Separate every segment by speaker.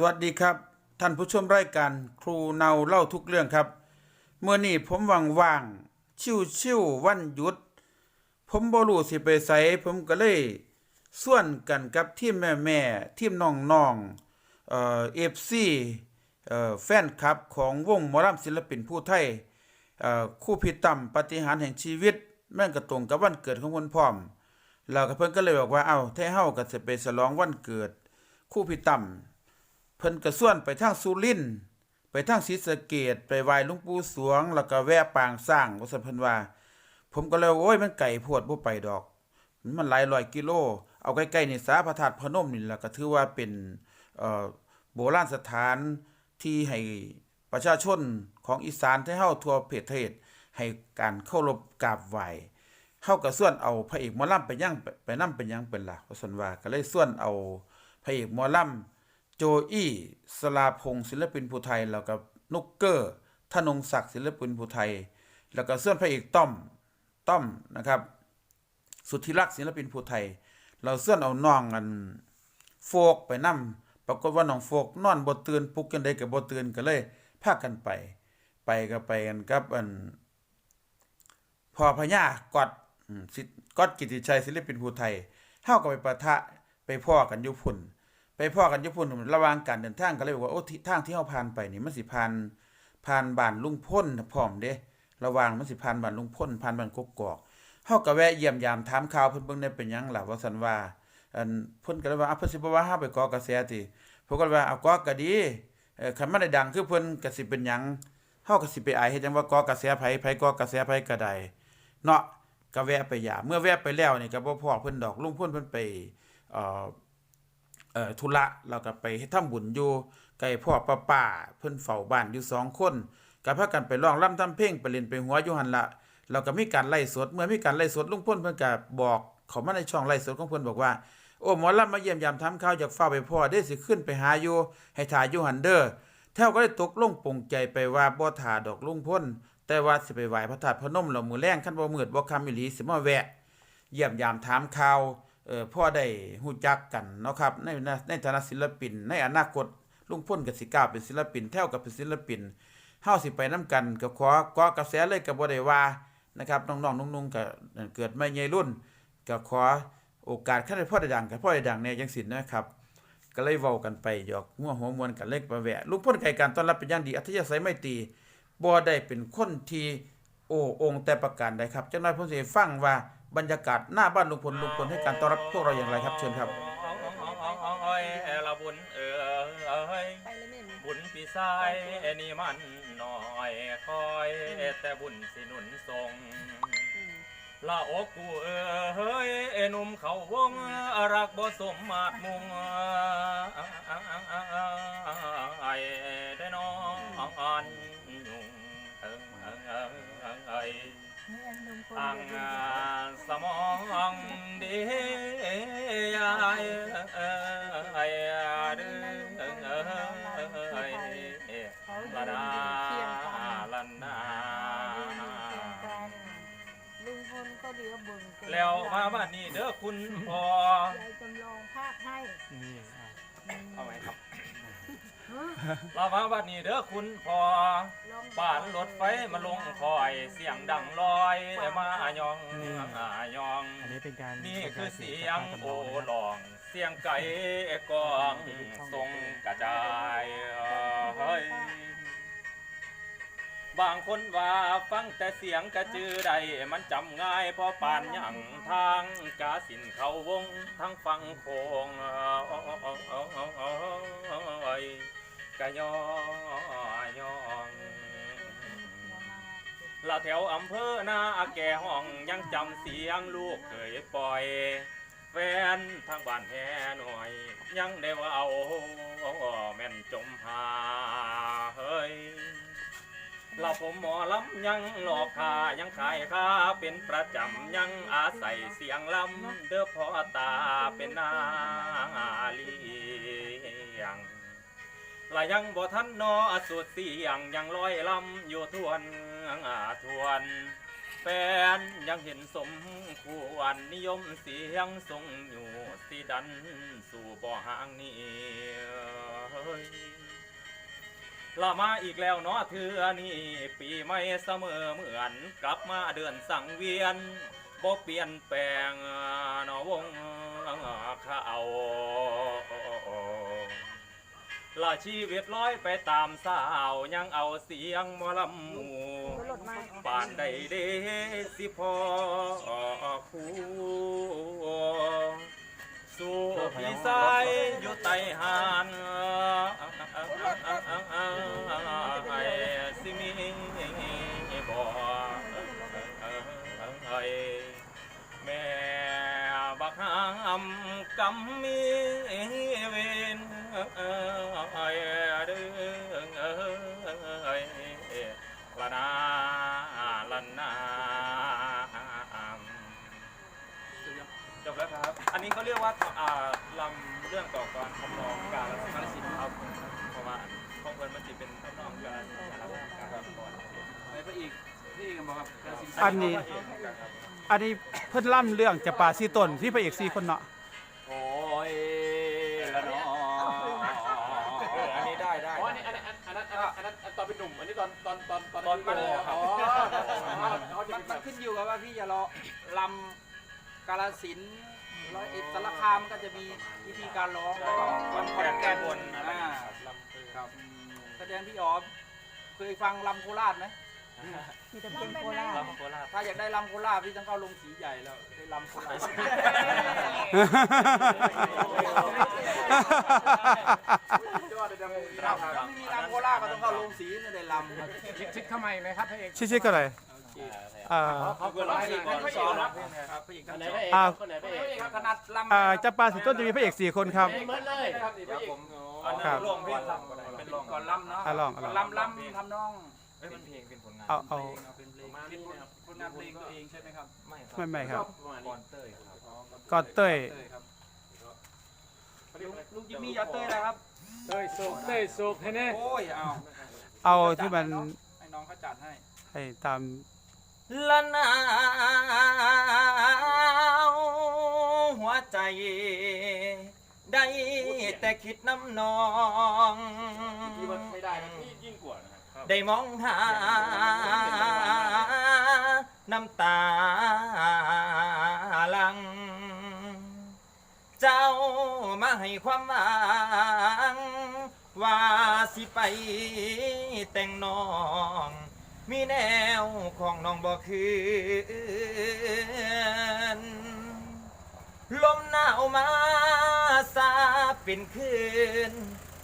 Speaker 1: สวัสดีครับ ท่านผู้ชมรายการครูเนาเล่าทุกเรื่องครับเมื่อนี้ผมว่างๆชิวๆวันหยุด ผมบ่รู้สิไปไสผมก็เลยส่วนกันกับทีมแม่ๆทีมน้องๆเอ่อ FC เอ่อแฟนคลับของวงหมอลำศิลปินผู้ไทยเอ่อคู่พิต่ำปฏิหารแห่งชีวิต แม่นก็ตรงกับวันเกิดของคนพร้อมแล้วก็เพิ่นก็เลยบอกว่าเอ้าแท้เฮาก็สิไปฉลองวันเกิดคู่พิต่ำ เพิ่นก็ส่วนไปทางสุรินทร์ไปทางศรีสะเกษไปไหว้หลวงปู่สวง แล้วก็แวะปางสร้างว่าซั่นเพิ่นว่า ผมก็เลยโอ้ยมันไกลโพดบ่ไปดอก มันหลายร้อยกิโล เอาใกล้ๆนี่สาพระธาตุพนมนี่ล่ะก็ถือว่าเป็นเอ่อโบราณสถานที่ให้ประชาชนของอีสานที่เฮาทั่วประเทศให้การเคารพกราบไหว้เฮาก็ส่วนเอาพระเอกหมอลำไปยังไปนำเป็นหยังเป็นล่ะว่าซั่นว่าก็เลยส่วนเอาพระเอกหมอลำ โจอี้สลาพงศิลปินผู้ไทย แล้วก็นุกเกอร์ธนงศักดิ์ศิลปินผู้ไทย แล้วก็เสื้อพระเอกต้อมต้อมนะครับ สุธิรักษ์ศิลปินผู้ไทย เราเสื้อเอาน้องกันโฟกไปนํปรากฏว่าน้องโฟกนอนบ่ตื่นปลุกกันได้ก็บ่ตื่นก็เลยพากันไป ไปก็ไปกันกับอันพอพญากอดกอดกิติชัยศิลปินผู้ไทยเฮาก็ไปปะทะไปพ้อกันอยู่พุ่น ไปพ่อกันญี่ปุ่นระว่างการเดินทางก็เลยบอกว่าโอ้ททางที่เฮาผ่านไปนี่มันสิผ่านผ่านบ้านลุงพ้นพร้อมเด้ระว่างมันสิผ่านบ้านลุงพ้นผ่านบ้านกกอกเฮาก็แวะเยี่ยมยามถามข่าวเพิ่นเบิ่งได้เป็นหยังล่ะว่าซั่นว่าอันเพิ่นก็เลยว่าอะเพิ่นสิบ่ว่าเฮาไปก่อกระแสติผมก็เลยว่าเอาก่อก็ดีเอ่อคันมันได้ดังคือเพิ่นก็สิเป็นหยังเฮาก็สิไปอายเฮ็ดหยังว่าก่อกระแสไผไผก่อกระแสไผก็ได้เนาะก็แวะไปยามเมื่อแวะไปแล้วนี่ก็บ่พอเพิ่นดอกลุงพ้นเพิ่นไปเอ่อ เอ่อธุระแล้วก็ไปเฮ็ดทำบุญอยู่ไกลพ่อป้าป้าเพิ่นเฝ้าบ้านอยู่สองคนก็พากันไปร้องรำทำเพลงไปเล่นไปหัวอยู่หั่นละแล้วก็มีการไล่สดเมื่อมีการไล่สดลุงพลเพิ่นก็บอกเขามาในช่องไล่สดของเพิ่นบอกว่าโอ้หมอลำมาเยี่ยมยามทำข่าวอยากเฝ้าไปพ่อได้สิขึ้นไปหาอยู่ให้ถ่ายอยู่หันเด้อแท้วก็ได้ตกลงปงใจไปว่าบ่ถ่าดอกลุงพลแต่ว่าสิไปไหว้พระธาตุพนมแล้วมื้อแลงคันบ่มืดบ่คำอีหลีสิมาแวะ เยี่ยมยามถามข่าว เออพ่อได้ฮู้จักกันเนาะครับในในฐานะศิลปิน ในอนาคตลุงพ้นก็สิกาเป็นศิลปินแท้วกับเป็นศิลปินเฮาสิไปนํกันก็ขอขอกระแสเลยก็บ่ได้ว่านะครับน้องๆนุ่งๆก็เกิดมาใหญ่รุ่นก็ขอโอกาสคันพ่อได้ดังก็พ่อได้ดังแน่จังซี่นะครับก็เลยเว้ากันไปหยอกงัวหัวมวนกันเล็กมาแวะลุงพ้นไก่การต้อนรับเป็นอย่างดีอัธยาศัยไม่ตีบ่ได้เป็นคนที่โอ้องแต่ประการใดครับจังน้อยผมสิฟังว่า บรรยากาศหน้าบ้านลุงพลลุงพลให้การต้อนรับพวกเราอย่างไรครับเชิญครับ
Speaker 2: โอ้ยละบุญเอ๋ยบุญปีสายนี่มันน้อยคอยแต่บุญสิหนุนทรงละอกกูเอ๋ยหนุ่มเขาวงรักบ่สมมาดมุงไอ้ได้น้องอันยุงเอ้ยั
Speaker 3: งเดิน
Speaker 2: สมองดียายเอ้ยดื้อละดาลนา
Speaker 3: ลุงพลก็เดือเบิ่งกัน
Speaker 2: แล้วมาบ้านนี้เด้อคุณพ่อ
Speaker 3: จำลองภาคให้
Speaker 2: นี่เอาไหมครับ
Speaker 3: ฮะ
Speaker 2: เรามาบ้านนี้เด้อคุณพ่อ
Speaker 3: ลอง
Speaker 2: บ้านรถไฟมาลงคอยเสียงดังลอยมายองยอง
Speaker 4: อันนี้เป็นการ
Speaker 2: นี่คือเสียงโอหลอง เสียงไก่กองทรงกระจายเฮ้ยบางคนว่าฟังแต่เสียงกระจือใดมันจำง่ายเพราะปานหยังทางกาสินเขาวงทั้งฟังโคงเอ้ย กะยอยองละแถวอำเภอนาแก่ห้องยังจำเสียงลูกเคยปล่อย แฟนทางบ้านแห่หน่อย ยังได้ว่าเอาแม่นจมหาเฮ้ยเราผมหมอลำยังหลอกคายังขายค้าเป็นประจำยังอาศัยเสียงลำเด้อพ่อตาเป็นนาเลี้ยง ละยังบ่ทันนอสุดเสียงยังลอยลำอยู่ทวนอาทวนแฟนยังเห็นสมควรนิยมเสียงทรงอยู่สิดันสู่บ่หางนี้เฮ้ย
Speaker 5: ละมาอีกแล้วเนาะเทือนี้ปีใหม่เสมอเหมือนกลับมาเดือนสังเวียนบ่เปลี่ยนแปลงนอวงข้าว ละชีวิตร้อยไปตามสาวยังเอาเสียงหมอลำหมู่
Speaker 3: ก็หลดมา
Speaker 5: ป่านใดเดสิพอคู่สู่พี่สายอยู่ไตหานไอ้สิมีบ่ไอ้แม่บักหามกำมีเวน อันนี้เขาเรียกว่าอ่าลำเรื่องต่อกรทำนองการละสินศิลป์ครับเพราะว่าของเพิ่นมันสิเป็นทำนองการการการละก่อน
Speaker 4: ไปพระอีกพี่เอกบอกครับกระสิน
Speaker 6: อันนี้ อันนี้เพิ่นล่ำเรื่องจะป่าสีต้นที่พระเอกสี่คนเนาะ
Speaker 5: โอ้ยละเนาะอันนี้ได้ได้
Speaker 4: อ๋ออันนี้อันนั้นอันนั้นอันนั้นอันนั้นตอนเป็นหนุ่มอันนี้ตอนตอนตอน
Speaker 5: ตอนโตครับ
Speaker 4: อ๋อเขาจะ
Speaker 7: มัน
Speaker 4: เป็นแบ
Speaker 7: มัน
Speaker 4: บ
Speaker 7: ขึ้นอยู่กับว่าพี่จะรอลำกาลสินธุ์ ร้อยเอ็ดสารคามก็จะมีวิธีการร้องแล้วก็
Speaker 5: วัน
Speaker 7: ข
Speaker 5: แก่
Speaker 7: อน
Speaker 5: น
Speaker 7: แก่
Speaker 5: แก่
Speaker 7: น
Speaker 5: บนอะไร
Speaker 7: อ่า
Speaker 5: ลำคือ
Speaker 7: ครับแสดงพี่อ๋อเคยฟังลำโคราชไหม
Speaker 3: มีแต่เพลงโคราช
Speaker 5: ลำโคราช
Speaker 7: ถ้าอยากได้ลำโคราชพี่ต้องเข้าลงสีใหญ่แล้วได้ลำโคราช
Speaker 5: ครับ
Speaker 7: ถ้าไม่มีลำโคราชก็ต้องเข้าลงสีนั่นได้ลำ
Speaker 4: ชิดชิดเข้ามาอีกไหมครับพระเอก
Speaker 6: ชื่อๆก็อะไร อ่า
Speaker 4: เขาคือร้อยสี่คน
Speaker 7: พระเอกครับครับพระเอกทั้งสอง
Speaker 6: อ่า
Speaker 4: คนไหนพระเอก
Speaker 7: ขนาดลำ
Speaker 6: อ่าจะป่าสีต้นจะมีพระเอกสี่คนครับ
Speaker 4: เหมือนเลย
Speaker 7: ครับนี่พระเอก
Speaker 5: อัน
Speaker 6: ครั
Speaker 5: นั้
Speaker 6: บ
Speaker 5: นรวมเพลงลำก็ได้เป็นรวม
Speaker 7: ก่อนลำเนาะ
Speaker 6: อะลองอะล
Speaker 7: ก่
Speaker 6: อ
Speaker 7: องนลำลำทำนอง
Speaker 5: เอ้ยเป็นเพลงเป็นผลงาน
Speaker 6: เอาเอา
Speaker 7: เป็นเพลงเป็นผลงานเพลงตัวเองใช่ไหมครับ
Speaker 5: ไม่ครับ
Speaker 6: ไม่ไม่ครับ
Speaker 5: ก่อนเต้ยครับ
Speaker 6: ก็เต้ย
Speaker 7: ครับลุงลุงจิมมี่อยาเต้ยนะครับ
Speaker 4: เต้ยสุกเต้ยสุกให้แน่
Speaker 7: โอ้ยเอา
Speaker 6: เอาที่มัน
Speaker 7: ให้น้องเขาจัดให้
Speaker 6: ให้ตาม
Speaker 5: ละนาวหัวใจ ได้แต่คิดน้ำนอง
Speaker 4: ที่ว่าไม่ได้นะพี่ยิ่งกว่านะครับ
Speaker 5: ได้มองหา น้ำตาลัง เจ้ามาให้ความหวังว่าสิไปแต่งน้อง มีแนวของน้องบ่คืนลมหนาวมาซาเป็นคืน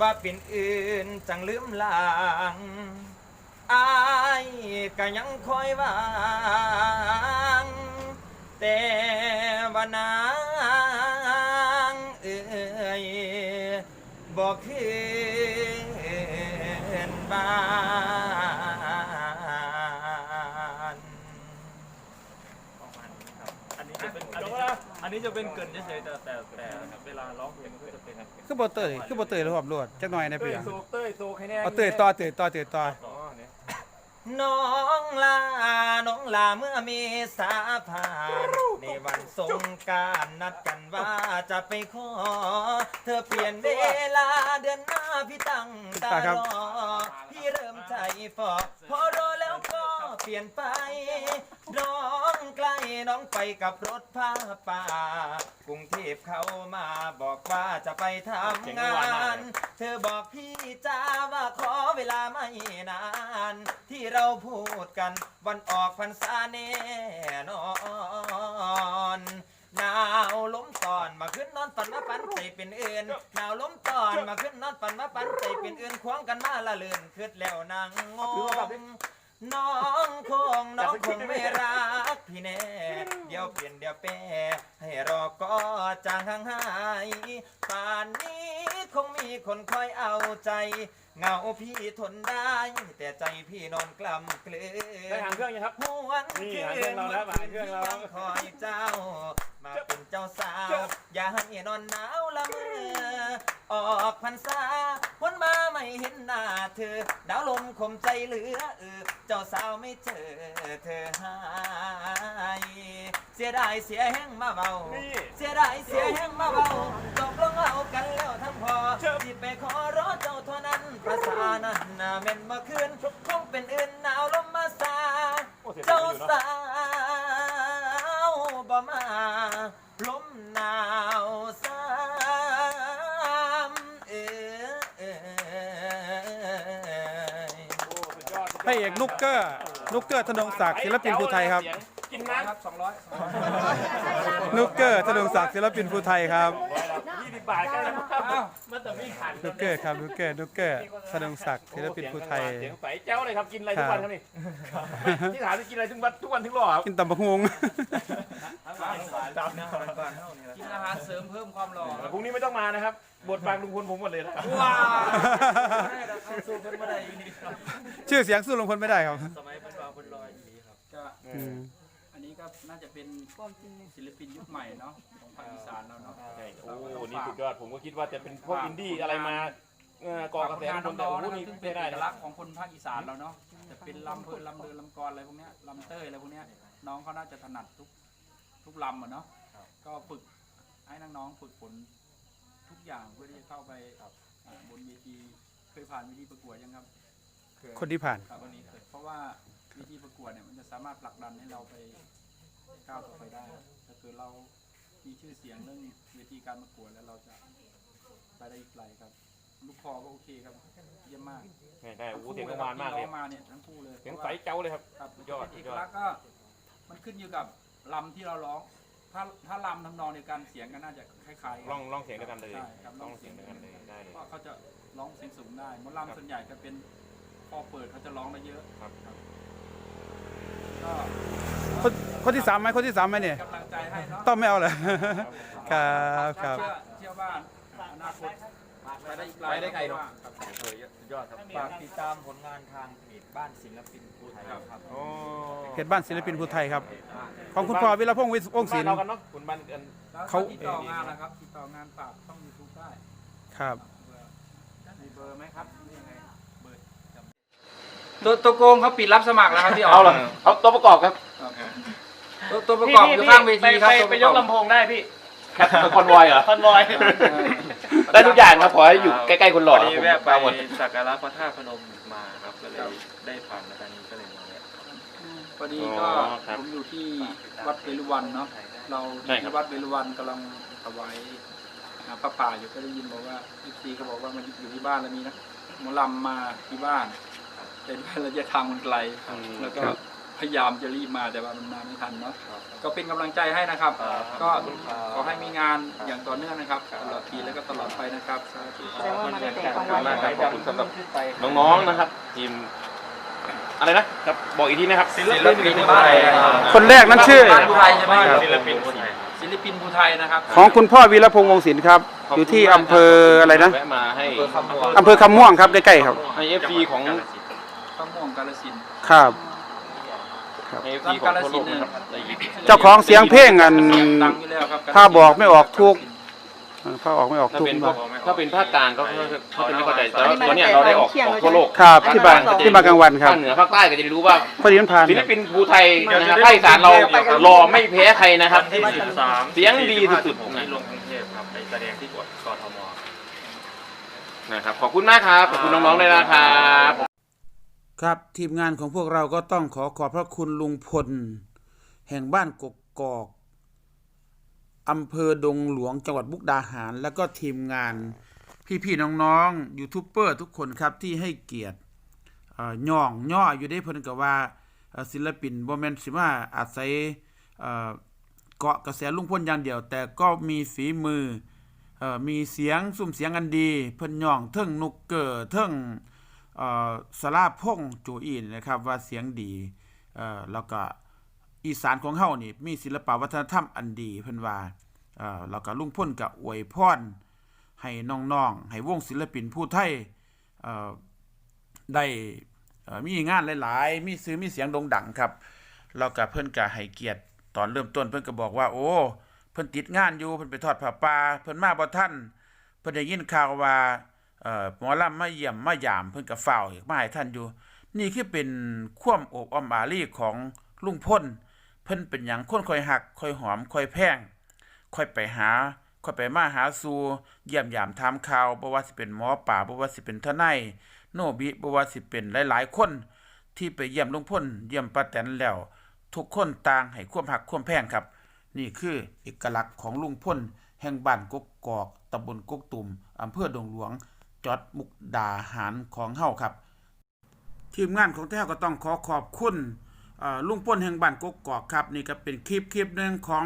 Speaker 5: ว่าเป็นอื่นจังลืมลางอายก็ยังคอยหวางแต่ว่านางเอ่ยบอกคืนบ้าน ประมาณนี้ครับ อันนี้จะเป็น อันนี้จะ อันนี้จะเป็นเกรินเฉยๆแต่แต่แต่เวลาร้องเพลงมันก็จะเป็น
Speaker 6: คือบ่เต้ยคือบ่เต้ยรวบรวดจักหน่อยนะ
Speaker 4: เต้
Speaker 6: พี่
Speaker 4: ย
Speaker 6: อะ
Speaker 4: สุกเต้ยสุกให้แน่
Speaker 6: เอาเต้ยต่อเต้ยต่อเต้ยต่อ
Speaker 4: อ๋อเนี่ย
Speaker 5: น้องลา น้องลาเมื่อเมีสาผ่าน ในวันสงกรารนัดกันว่าจะไปขอ เธอเปลี่ยนเวลาเดือนหน้าพี่ตั้งตารอ พี่เริ่มใจฟอพอรอแล้วก็เปลี่ยนไปน้อ งใกล้น้องไปกับรถผ้าป่ากรุงเทพเขามาบอกว่าจะไปทำงาน เธอบอกพี่จ้าว่าขอเวลาไม่นาน ที่เราพูดกันวันออกพรรษาแน่นอนหนาวล้มตอนมาขึ้นนอนฝันมาปันใจเป็นเอื่นหนาวล้มตอนมาขึ้นนอนฝันมาปันใจเป็นเอื่นควงกันมาละเลื่นคืดแล้วนางงง น้องคงน้องคงไม่รักพี่แน่ เดี๋ยวเปลี่ยนเดี๋ยวแปรให้รอก็จางห่างหายป่านนี้คงมีคนคอยเอาใจเหงาพี่ทนได้ แต่ใจพี่นอนกลำเกลือ
Speaker 4: ได้หางเครื่องยังครับ
Speaker 5: หวน
Speaker 4: นี่
Speaker 5: คื
Speaker 4: หาเครื่องเราแล้วหาเครื่องเรา
Speaker 5: ยังคอยเจ้า มาเป็นเจ้าสาว อย่าให้นอนหนาวละเมอ ออกพรรษาพ้นมาไม่เห็นหน้าเธอ ดาวลมคมใจเหลือเออเจ้าสาวไม่เจอเธอหายเสียดายเสียแห้งมาเมา
Speaker 4: นี่
Speaker 5: เสียดายเสียแห้งมาเบาตกลงเอากันแล้วทั้งพอที่ไปขอรอเจ้าเท่านั้นภาษานั้นน่าแม่นมาคืนคงเป็นอื่นหนาวลมมาสา
Speaker 4: โอ้เสียดาย
Speaker 5: เจ้า
Speaker 4: อยู่เนอะ
Speaker 5: สาว เอ
Speaker 1: กนุกเกอร์นุกเกอร์ธนงศักดิ์ศิลปินภูไทยครับ
Speaker 4: เสีงกิน
Speaker 7: ร้อย
Speaker 4: น้ำ
Speaker 7: ครับสองร้อย
Speaker 1: นุกเกอร์ธนงศักดิ์ศิลปินภูไทยครับ
Speaker 4: ยี่สิบบาทก็ได้ครับ
Speaker 7: อ้าว
Speaker 4: มันแต่ไม่ขัน
Speaker 1: นุกเกอร์ครับนุกเกอร์นุกเกอร์ธนงศักดิ์ศิลปินภูไทย
Speaker 4: เสียงใสแจ้วเลยครับกินอะไรทุกวันครับนี่ที่ถามจะกินอะไรทุกวันทุกวันทุกรอบครับ
Speaker 1: กินตำบักฮง
Speaker 7: กินอาหารเสริมเพิ่มความหล่อ
Speaker 4: พรุ่งนี้ไม่ต้องมานะครับ บทบางลุงพลผมหมดเลยนะครับ
Speaker 7: ว้าวเข้าสู่เพิ่นบ่ได้อยู่นี่ครับ
Speaker 1: ชื่อเสียงสู้ลงพลไม่ได้ครับ
Speaker 5: สมัยเป็นว่าเป็นลอยดีครับ
Speaker 7: ก็
Speaker 1: อืม
Speaker 7: อันนี้ก็น่าจะเป็นศิลปินยุคใหม่เนาะของภาคอีสานเราเนาะ
Speaker 4: ใช่โอ้นี่สุดยอดผมก็คิดว่าจะเป็นพวกอินดี้อะไรมาเอ่อกอกระแส
Speaker 7: งาน
Speaker 4: คนแต่
Speaker 7: น้อง
Speaker 4: โอ้
Speaker 7: ๆนะ
Speaker 4: นี่
Speaker 7: ซึ่งเป็
Speaker 4: ไม่
Speaker 7: น
Speaker 4: ได้
Speaker 7: เอก
Speaker 4: นะ
Speaker 7: ลักษณ์ของคนภาคอีสานเราเนาะจะเป็นลำเพลินลำเดินลำกรอะไรพวกเนี้ยลำเต้ยอะไรพวกเนี้ยน้องเขาน่าจะถนัดทุก ทุกลำอะเนาะก็ฝึกให้น้องๆฝึกฝนทุกอย่างเพื่อที่จะเข้าไปอ่าบนเวทีเคยผ่านเวทีประกวดยังครับ
Speaker 1: คนที่ผ่าน
Speaker 7: ครับวันนี้เคยเพราะว่าเวทีประกวดเนี่ยมันจะสามารถผลักดันให้เราไปก้าวต่อไปได้ถ้าเกิดเรามีชื่อเสียงเรื่องเวทีการประกวดแล้วเราจะไปได้อีกไกลครับ ลูกคอก็โอเคครับ เยี่ยมมาก
Speaker 4: ใช่ได้โอ้โหเสียงกังวานมากเลย
Speaker 7: ที่ร้องมาเนี่ยทั้งคู่เลย
Speaker 4: เสียงใสเจ้าเลยครับ
Speaker 7: ครับ
Speaker 4: สุดยอด
Speaker 7: เอ
Speaker 4: สุด
Speaker 7: ก
Speaker 4: ยอด
Speaker 7: ลักษณ์ก็มันขึ้นอยู่กับ ลำที่เราร้อง ถ้าถ้าลำทำนองเดียวกันเสียงก็น่าจะคล้ายๆ
Speaker 4: ลองลองเสียงด้วยกันเลย
Speaker 7: ใช่ครับ
Speaker 4: ลองเสียงด้วยกันเลยได้เลย
Speaker 7: เพราะเขาจะร้องเสียงสูงได้หมอลำส่วนใหญ่จะเป็นพอเปิดเขาจะร้องได้เยอะ
Speaker 4: ครับ
Speaker 7: ก็
Speaker 1: คนคนที่สามไหมคนที่สามไหมเนี่ย
Speaker 7: กำลังใจให้เนาะ
Speaker 1: ต้องไม่เอาเลย ครับครับ
Speaker 7: เชื่อเชื่อว่าอนาคตไปได้อีกไกล
Speaker 4: ไปได้ไกลเนอะ
Speaker 7: ครับ
Speaker 4: เออสุดยอดครับ
Speaker 5: ฝากติดตามผลงานทางเพจบ้านศิลปินภูไทยครับ
Speaker 4: โอ้
Speaker 1: เพจบ้านศิลปินภูไทยครับ ของคุณพ่อวิรพงศ์วิวงศ์ศิล
Speaker 4: บ้าน
Speaker 1: ป์
Speaker 4: เรากันเนาะคุณบ้านกัน
Speaker 7: แล้ว
Speaker 1: เขา
Speaker 7: ติดต่องานนะครับ ติดต่องานฝากช่องยูทูบได้
Speaker 1: ครับ
Speaker 7: เบอร์มีเบอร์ไหมครับหรือยังไงเบอร์จำตัวตัวโกงเขาปิดรับสมัครแล้วครับพี่อ๋อ
Speaker 4: เอาเหรอเอาตัวประกอบครับ
Speaker 7: ตัวตัวประกอบอยู่ข้างเวทีครับตัว
Speaker 2: ไป
Speaker 7: ประ
Speaker 2: ย
Speaker 7: ก
Speaker 2: ก
Speaker 7: อบ
Speaker 2: ลำโพงได้พี่
Speaker 4: คอนวอยเหรอ
Speaker 2: คอนวอย
Speaker 4: ได้ทุกอย่างครับขอให้อยู่ใกล้ๆคนหล่อ
Speaker 8: พอดี
Speaker 4: ผม
Speaker 8: แวะไป
Speaker 4: เอาหมด
Speaker 8: สักการะพระธาตุพนมมาครับก็เลยได้ผ่านมาทางนี้ก็เลยมาแวะ
Speaker 7: พอดีก็ผมอยู่ที่วัดเวรุวันเนาะเราอยู่ที่วัดเวรุวันกำลังถวายอ่าพระป่าอยู่ก็ได้ยินบอกว่าอีซีเขาบอกว่ามาอยู่ที่บ้านแล้วมีนะหมอลำมาที่บ้าน เป็นระยะทางมันไกลแล้วก็พยายามจะรีบมาแต่ว่ามันมาไม่ทันเนาะก็เป็นกำลังใจให้นะครับก็ขอให้มีงานอย่างต่อเนื่องนะครับตลอดปีแล้วก็ตลอดไปนะครับสาธุ
Speaker 3: แสดงว่ามาตั้งแต่กลาง
Speaker 4: ขอบ
Speaker 3: วั
Speaker 4: คุ
Speaker 3: น
Speaker 4: ณมากครับขอบคุณสำหรับ น้องๆนะครับ ทีม อะไรนะครับบอกอีกทีนะครับ
Speaker 7: ศิลปินภูไทย
Speaker 1: คนแรกนั้นชื่อ
Speaker 7: บ้านภูไทยใช่ไหม
Speaker 1: ครับ
Speaker 8: ศิลปินคนไทย
Speaker 7: ศิลปินภูไทยนะครับ
Speaker 1: ของคุณพ่อวีรพงษ์วงศิลป์ครับ อยู่ที่อำเภออะไรนะ
Speaker 4: แวะมาให้
Speaker 1: อำเภอคำม่วงครับใกล้ๆครับ
Speaker 4: ให้เอฟซีของ
Speaker 7: ข้าวม่วงกาลสินธุ์
Speaker 1: ครับ
Speaker 4: ให้เอฟซีของทั่วโลกนะครับได้
Speaker 1: เจ้าของเสียงเพลงอัน
Speaker 7: ดังอยู่แล้วครับ
Speaker 1: ถ้าบอกไม่ออกทุก เออพ่อออกไม่ออก
Speaker 4: ถ้า
Speaker 1: ทุก
Speaker 4: เป็นพ
Speaker 1: บ่
Speaker 4: วกถ้าเป็นภาคกลางก็เขาจะไม่เข้าใจแต่ว่าตัวเนี้ยเราได้ออกออกทั่วโลก
Speaker 1: ครับที่บางที่บางกลางวันครับ
Speaker 4: ภาคเหนือภาคใต้ก็จะได้รู้ว่า
Speaker 1: พอดีมันผ่าน
Speaker 4: ศิลปินภูไทยนะครับภาคอีสานเราหล่อไม่แพ้ใครนะครับ
Speaker 8: ที่13
Speaker 4: เสียงดีสุดๆ
Speaker 8: ผมที่ลงกรุงเทพครับไปแสดงที่กกทม
Speaker 4: นะครับขอบคุณมากครับขอบคุณน้องๆด้วยนะครับ
Speaker 1: ครับทีมงานของพวกเราก็ต้องขอขอบพระคุณลุงพล แห่งบ้านกกกอก อำเภอดงหลวงจังหวัดมุกดาหาร แล้วก็ทีมงานพี่ๆน้องๆยูทูบเบอร์ทุกคนครับที่ให้เกียรติย่องย่ออยู่ได้เพิ่นก็ว่าศิลปินบ่แม่นสิมาอาศัยเอ่อเกาะกระแสลุงพลอย่างเดียว แต่ก็มีฝีมืออมีเสียงสุ่มเสียงอันดี เพิ่นย่องเทิงนุกเกอร์เทิงสลาพงษ์โจอีนนะครับว่าเสียงดีแล้วก็ อีสานของเฮานี่มีศิลปวัฒนธรรมอันดีเพิ่นว่าเอ่อแล้วก็ลุงพ่นก็อวยพรให้น้องๆให้วงศิลปินผู้ไทยเอ่อได้เอ่อมีงานหลาย ๆ มีซื้อมีเสียงโด่งดังครับแล้วก็เพิ่นก็ให้เกียรติตอนเริ่มต้นเพิ่นก็บอกว่าโอ้เพิ่นติดงานอยู่เพิ่นไปทอดผ้าป่าเพิ่นมาบ่ทันเพิ่นได้ยินข่าวว่าเอ่อหมอลำมาเยี่ยมมายามเพิ่นก็เฝ้าอยากมาให้ท่านอยู่ นี่คือเป็นความอบอ้อมอารีของลุงพล เพิ่นเป็นหยังคนคอยหักคอยหอมคอยแพงคอยไปหาคอยไปมาหาสู่เยี่ยมยามถามข่าวบ่ว่าสิเป็นหมอป่าบ่ว่าสิเป็นทนายโนบิบ่ว่าสิเป็นหลายๆคน ที่ไปเยี่ยมลุงพลเยี่ยมป้าแตนแล้ว ทุกคนต่างให้ความหักความแพงครับ นี่คือเอกลักษณ์ของลุงพลแห่งบ้านกกกอกตำบลกกตุ่มอำเภอดงหลวงจังหวัดมุกดาหารของเฮาครับ ทีมงานของแท้ก็ต้องขอขอบคุณ ลุงพลแห่งบ้านกกกอกครับนี่ก็เป็นคลิปคลิปหนึ่งของ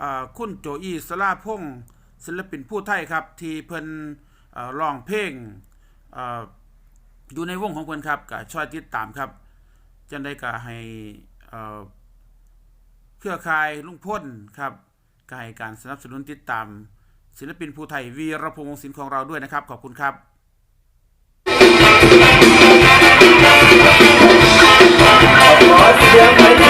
Speaker 1: อคุณโจอีสลาพงศ์ศิลปินผู้ไทยครับ ที่เพิ่นร้องเพลงออยู่ในวงของเพิ่นครับก็ช่วยติดตามครับจังได้ก็ให้เอ่อเครือข่ายลุงพลครับก็ให้การสนับสนุนติดตาม ศิลปินผู้ไทยวีรพงษ์ศิลป์ของเราด้วยนะครับ ขอบคุณครับ
Speaker 5: ข